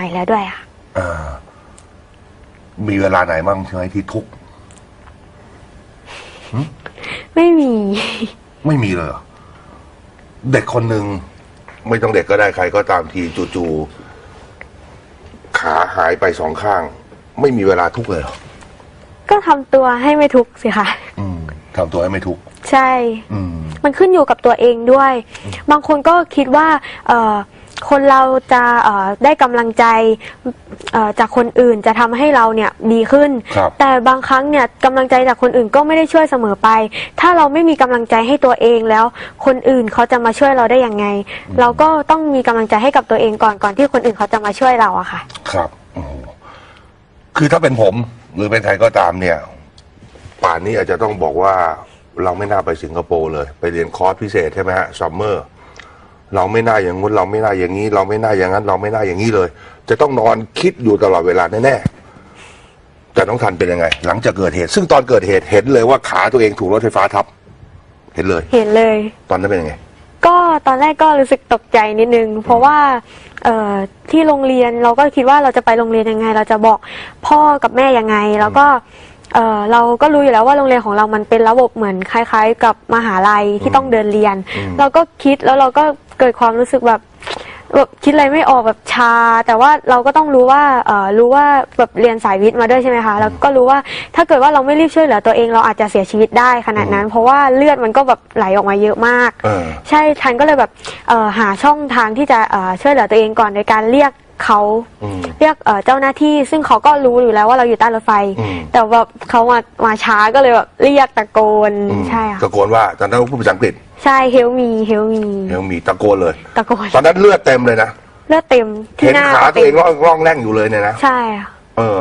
ายแล้วด้วยค่ะ อ่า มีเวลาไหนบ้างใช่ไหมที่ทุกข์ไม่มี ไม่มีเลยเหรอเด็กคนหนึ่งไม่ต้องเด็กก็ได้ใครก็ตามทีจู่ๆขาหายไปสองข้าง ไม่มีเวลาทุกข์เลยเหรอก็ทำตัวให้ไม่ทุกข์สิคะอืมทำตัวให้ไม่ทุกข์ใช่ อืม มันขึ้นอยู่กับตัวเองด้วย บางคนก็คิดว่า เอ่อ คนเราจะเอ่อได้กำลังใจเอ่อจากคนอื่นจะทำให้เราเนี่ยดีขึ้นครับแต่บางครั้งเนี่ยกำลังใจจากคนอื่นก็ไม่ได้ช่วยเสมอไป ถ้าเราไม่มีกำลังใจให้ตัวเองแล้ว คนอื่นเขาจะมาช่วยเราได้ยังไง เราก็ต้องมีกำลังใจให้กับตัวเองก่อนก่อนที่คนอื่นเขาจะมาช่วยเราอะค่ะ ครับโอ้โหคือถ้าเป็นผมหรือเป็นใครก็ตามเนี่ย ป่านนี้อาจจะต้องบอกว่าเราไม่น่าไปสิงคโปร์เลย ไปเรียนคอร์สพิเศษใช่ไหมฮะซัมเมอร์ เราไม่น่าอย่างงู้นเราไม่น่าอย่างนี้ เราไม่น่าอย่างนั้น เราไม่น่าอย่างนี้เลย จะต้องนอนคิดอยู่ตลอดเวลาแน่ๆแต่น้องทันเป็นยังไง หลังจากเกิดเหตุ ซึ่งตอนเกิดเหตุเห็นเลยว่าขาตัวเองถูกรถไฟฟ้าทับ เห็นเลย เห็นเลย ตอนนั้นเป็นยังไง ก็ตอนแรกก็รู้สึกตกใจนิดนึง เพราะว่าเอ่อที่โรงเรียนเราก็คิดว่าเราจะไปโรงเรียนยังไง เราจะบอกพ่อกับแม่ยังไง แล้วก็ เอ่อเราก็รู้อยู่แล้วว่าโรงเรียนของเรามันเป็นระบบเหมือนคล้าย ๆ กับมหาลัยที่ต้องเดินเรียนอืมเราก็คิดแล้วเราก็เกิดความรู้สึกแบบแบบคิดอะไรไม่ออกแบบชา แต่ว่าเราก็ต้องรู้ว่าเอ่อรู้ว่าแบบเรียนสายวิทย์มาด้วยใช่ไหมคะแล้วก็รู้ว่าถ้าเกิดว่าเราไม่รีบช่วยเหลือตัวเองเราอาจจะเสียชีวิตได้ขนาดนั้น เพราะว่าเลือดมันก็แบบไหลออกมาเยอะมาก เออ ใช่ทันก็เลยแบบเอ่อหาช่องทางที่จะเอ่อช่วยเหลือตัวเองก่อนโดยการเรียก เขาอืม เรียกเอ่อเจ้าหน้าที่ ซึ่งเขาก็รู้อยู่แล้วว่าเราอยู่ใต้รถไฟ อืม แต่แบบเขามามาช้าก็เลยแบบเรียกตะโกนอืมใช่ค่ะตะโกนว่าตอนนั้นพูดภาษาอังกฤษใช่เฮลมีเฮลมียังมีตะโกนเลย ตะโกนตอนนั้นเลือดเต็มเลยนะเลือดเต็มที่เห็นหน้าขาก็ตัวเองต็มร่องร่องแร่งอยู่เลยเนี่ยนะใช่ค่ะ เออ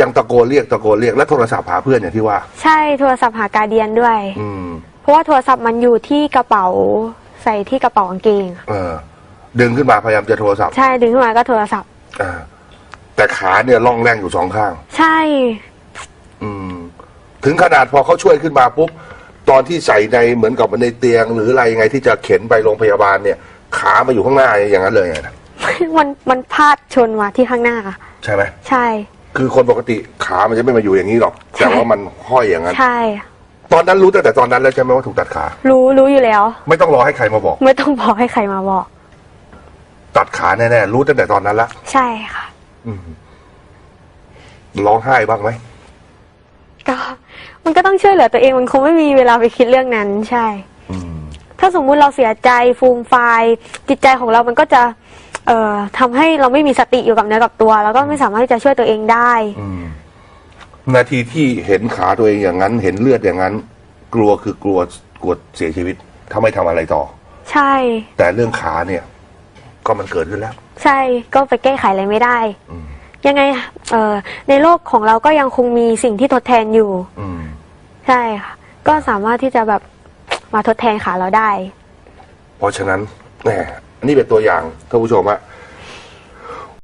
ยังตะโกนเรียกตะโกนเรียกแล้วโทรศัพท์หาเพื่อนอย่างที่ว่า ใช่โทรศัพท์หาการเดียนด้วย อืม เพราะว่าโทรศัพท์มันอยู่ที่กระเป๋าใส่ที่กระเป๋ากางเกงเออ ดึงขึ้นมาพยายามจะโทรศัพท์ ใช่ดึงขึ้นมาก็โทรศัพท์ อ่า แต่ขาเนี่ยร่องแร่งอยู่สองข้าง ใช่ อืม ถึงขนาดพอเขาช่วยขึ้นมาปุ๊บ ตอนที่ใส่ในเหมือนกับในเตียง หรืออะไรยังไงที่จะเข็นไปโรงพยาบาลเนี่ย ขามาอยู่ข้างหน้าอย่างนั้นเลยไงนะมันมันพาดชนมาที่ข้างหน้าใช่ไหมใช่ คือคนปกติขามันจะไม่มาอยู่อย่างนี้หรอก แต่ว่ามันห้อยอย่างนั้น ใช่ ตอนนั้นรู้ตั้งแต่ตอนนั้นแล้วใช่ไหมว่าถูกตัดขา รู้รู้อยู่แล้ว ไม่ต้องรอให้ใครมาบอก ไม่ต้องบอกให้ใครมาบอก ตัดขาแน่ๆรู้ตั้งแต่ตอนนั้นละใช่ค่ะ อืมร้องไห้บ้างไหมก็มันก็ต้องช่วยเหลือตัวเองมันคงไม่มีเวลาไปคิดเรื่องนั้นใช่ อืม ถ้าสมมุติเราเสียใจฟูมฟายจิตใจของเรามันก็จะ เอ่อทำให้เราไม่มีสติอยู่กับเนื้อกับตัว แล้วก็ไม่สามารถที่จะช่วยตัวเองได้ อืม นาทีที่เห็นขาตัวเองอย่างนั้น เห็นเลือดอย่างนั้น กลัวคือกลัวกลัวเสียชีวิต ถ้าไม่ทำอะไรต่อ ใช่ แต่เรื่องขาเนี่ย ก็มันเกิดขึ้นแล้ว ใช่ก็ไปแก้ไขอะไรไม่ได้ อืมยังไงเอ่อในโลกของเราก็ยังคงมีสิ่งที่ทดแทนอยู่ อืมใช่ค่ะ ก็สามารถที่จะแบบมาทดแทนขาเราได้ เพราะฉะนั้นแหมอันนี้เป็นตัวอย่างท่านผู้ชมอะ